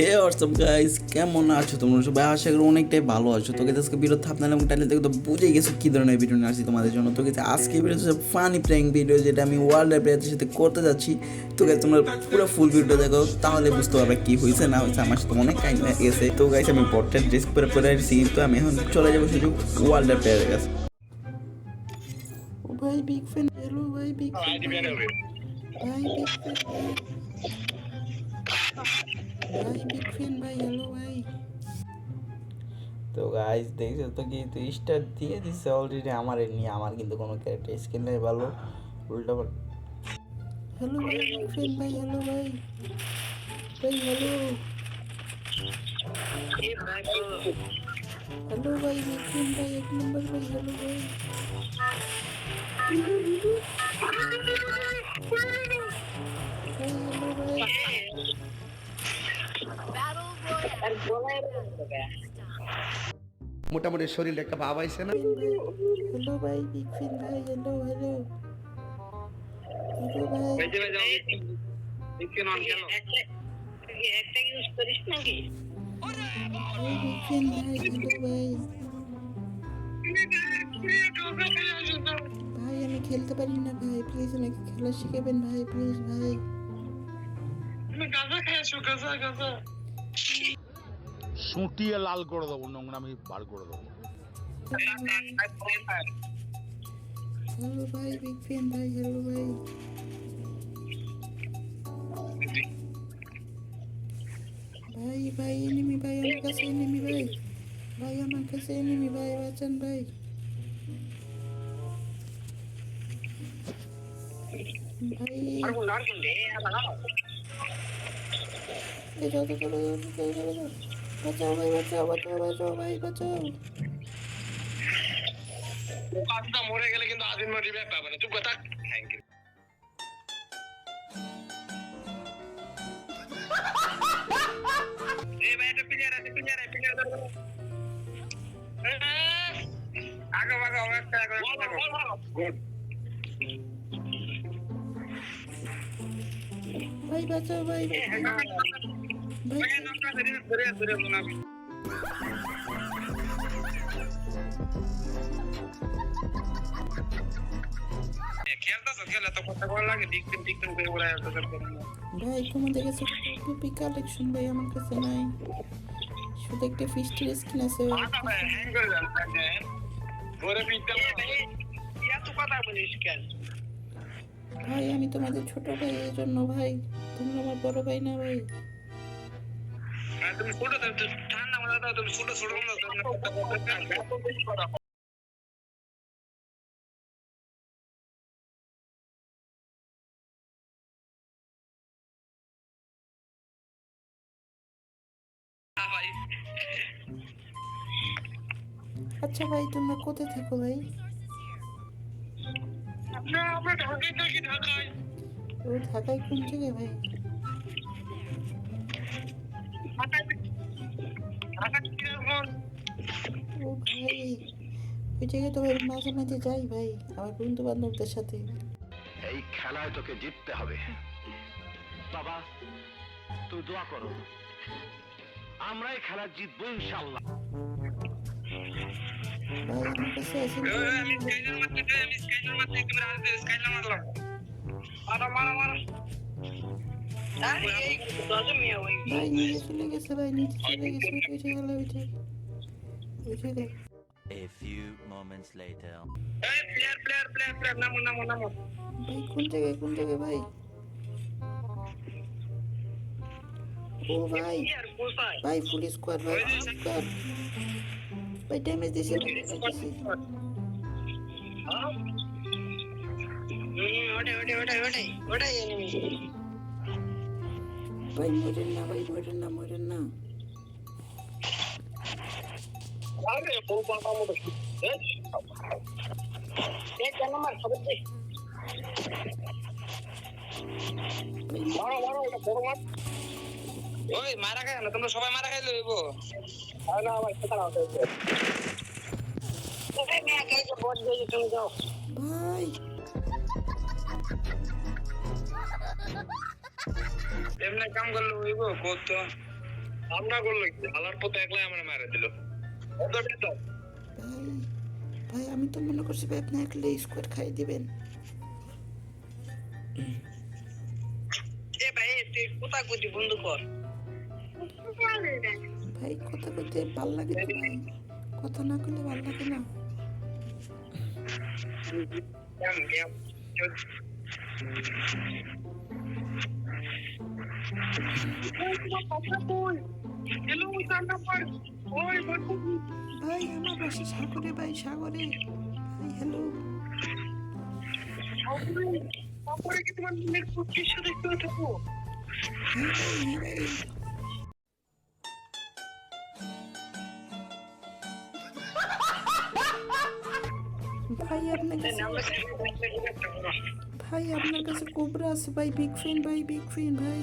হে WhatsApp guys কেমন আছো তোমরা? সবাই আশা করি অনেকটাই ভালো আছো। তোকে আজকে ভিডিও থাপনাল এবং টাইলে দেখে তো বুঝে গেছো কি ধরনের ভিডিও নিয়ে আসছি তোমাদের জন্য। তোকে আজকে ভিডিও হচ্ছে ফানি প্র্যাঙ্ক ভিডিও যেটা আমি ওয়ার্ল্ডের প্লেয়ারদের সাথে করতে যাচ্ছি। তোকে তোমরা পুরো ফুল ভিডিও দেখো তাহলে বুঝতে পারবে কি হয়েছে না হয়েছে আমার সাথে অনেক কাহিনী হয়ে গেছে। তো গাইস আমি পট্টের ড্রেস পরে পরে আসছি তো আমি এখন চলে যাব শুধু ওয়ার্ল্ডের প্লেয়ারের কাছে। ভাই বিগ ফ্যান হ্যালো ভাই বিগ ফ্যান ভাই বিগ ফ্যান ভাই বিগ ফ্যান ভাই হ্যালো ভাই তো গাইস দেখছ তো কি তো স্টার দিয়ে দিচ্ছে অলরেডি আমার নিয়ে আমার কিন্তু কোনো ক্যারেক্টার স্কিন নেই, ভালো। উল্টা পাল্টা। হ্যালো ভাই বিগ ফ্যান ভাই হ্যালো ভাই ভাই হ্যালো হ্যালো ভাই বিগ ফ্যান ভাই এক নম্বর ভাই হ্যালো ভাই ভাই মোটামুটি শরীরে একটা ভাব আইছে না? হ্যালো ভাই বিগ ভাই হ্যালো হ্যালো হ্যালো ভাই। একটা ইউজ করিস নাকি? ভাই বিগ ফ্যান ভাই হ্যালো ভাই। ভাই আমি খেলতে পারি না ভাই প্লিজ আমাকে খেলা শিখাবেন ভাই প্লিজ ভাই। তুমি গাজা খাইছো গাজা গাজা। সুটিয়ে লাল করে দেবো নোংরামি বার করে দেবো ভাই ভাই ভাই ভাই ভাই এনিমি ভাই আমার কাছে এনিমি ভাই ভাই আমার কাছে এনিমি ভাই বাঁচান ভাই ভাই রে বাঁচাও ভাই বাঁচাও বাঁচাও বাঁচাও ভাই বাঁচাও পাঁচটা মরে গেলে কিন্তু আদিন মারি ব্যাপ পাবে না তুই কথা থ্যাংক ইউ এই ভাই একটা প্লেয়ার আছে প্লেয়ার আছে প্লেয়ার ধরো আগে আগে একটা আগে গুড ভাই বাঁচাও ভাই। ভাই ভাই তোমাদের কাছে টুপি কালেকশন ভাই আমার কাছে নাই শুধু একটা ফিস্টের স্কিন আছে হ্যাং ঘরে পিঠটা কথা বলিস কেন ভাই আমি তোমাদের ছোট ভাই এই জন্য, ভাই। তোমরা আমার বড় ভাই না, ভাই। তুমি ছোট ঠান্ডা মাথা তুমি ছোট ছোট ভাই আচ্ছা ভাই তোমরা কোথায় থাকো ভাই? ও ঢাকায় কোন জায়গায় ভাই? ভাই ওই জায়গায় তো ভাই মাঝে মাঝে যাই ভাই আমার বন্ধু বান্ধবদের সাথে। এই খেলায় তোকে জিততে হবে। বাবা তুই দোয়া করো। আমরা এই খেলা জিতবো ইনশাল্লাহ আমি স্কাইলার মারতে আমি স্কাইলার মারতে তুমি রাজে স্কাইলার মারলাম। মারো মারো মারো। আরে এই দশ মিয়া ওই ভাই নিচে চলে গেছে ভাই নিচে চলে গেছে ওই ওই জায়গায় ওই জায়গায় ওই জায়গায় A few moments later. এই প্লেয়ার প্লেয়ার প্লেয়ার প্লেয়ার নামো নামো নামো ভাই কোন জায়গায় কোন জায়গায় ভাই ও ভাই প্লেয়ার কোথায় ভাই ফুল স্কোয়াড ভাই ফুল স্কোয়াড ভাই ড্যামেজ দিছে ড্যামেজ দিছে ওটাই ওটাই ওটাই ওটাই ওটাই এনিমি ভাই মরেন না ভাই মরেন না মরেন না আরে বউ পাতা মতো এক নম্বর খবর দে মারো মারো এটা বড় মাছ ওই মারা খায় না তোমরা সবাই মারা খাইলে হইব আর না ভাই সেটা না ভাই এমনি কাম করলে হইব কত? আমরা করল কি? পথে একলাই আমার মারা দিল। বেতন ভাই ভাই আমি তো মনে করছি ভাই আপনি একলে স্কোয়াড খাই দিবেন। এ ভাই তুই কোথা কোথি বন্ধ কর। ভাই কথা বলতে ভালো লাগে তো ভাই। কথা না করলে ভালো লাগে না। ভাই, আমার বাসা সাগরে, ভাই সাগরে। ভাই হ্যালো হ্যাঁ হ্যাঁ আপনার কাছে ভাই, আপনার কাছে কোবরা আছে, ভাই বিগ ফ্রেন্ড ভাই বিগ ফ্রেন্ড ভাই।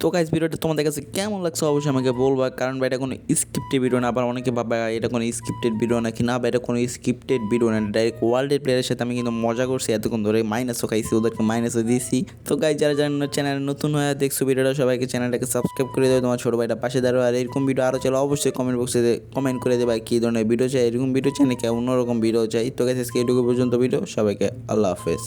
তো গাইজ ভিডিওটা তোমাদের কাছে কেমন লাগছে অবশ্যই আমাকে বলবা। কারণ ভাই, এটা কোনো স্ক্রিপ্টেড ভিডিও না। আবার অনেকে ভাবে এটা কোনো স্ক্রিপ্টেড ভিডিও নাকি? না বা এটা কোনো স্ক্রিপ্টেড ভিডিও না। ডাইরেক্ট ওয়ার্ল্ডের প্লেয়ারের সাথে আমি কিন্তু মজা করছি। এতক্ষণ ধরে মাইনাসও খাইছি, ওদেরকে মাইনাসও দিয়েছি তো গাইজ যারা যারা চ্যানেলে নতুন হয়ে দেখছ ভিডিওটা, সবাইকে চ্যানেলটাকে সাবস্ক্রাইব করে দেবে তোমার ছোটো ভাইটা পাশে দাঁড়ো আর এরকম ভিডিও আরও চলো অবশ্যই কমেন্ট বক্সে কমেন্ট করে দেবে কী ধরনের ভিডিও চাই। এরকম ভিডিও চাই নাকি অন্যরকম ভিডিও চাই। তো গাইজ আজকে এটুকু পর্যন্ত ভিডিও সবাইকে আল্লাহ হাফেজ।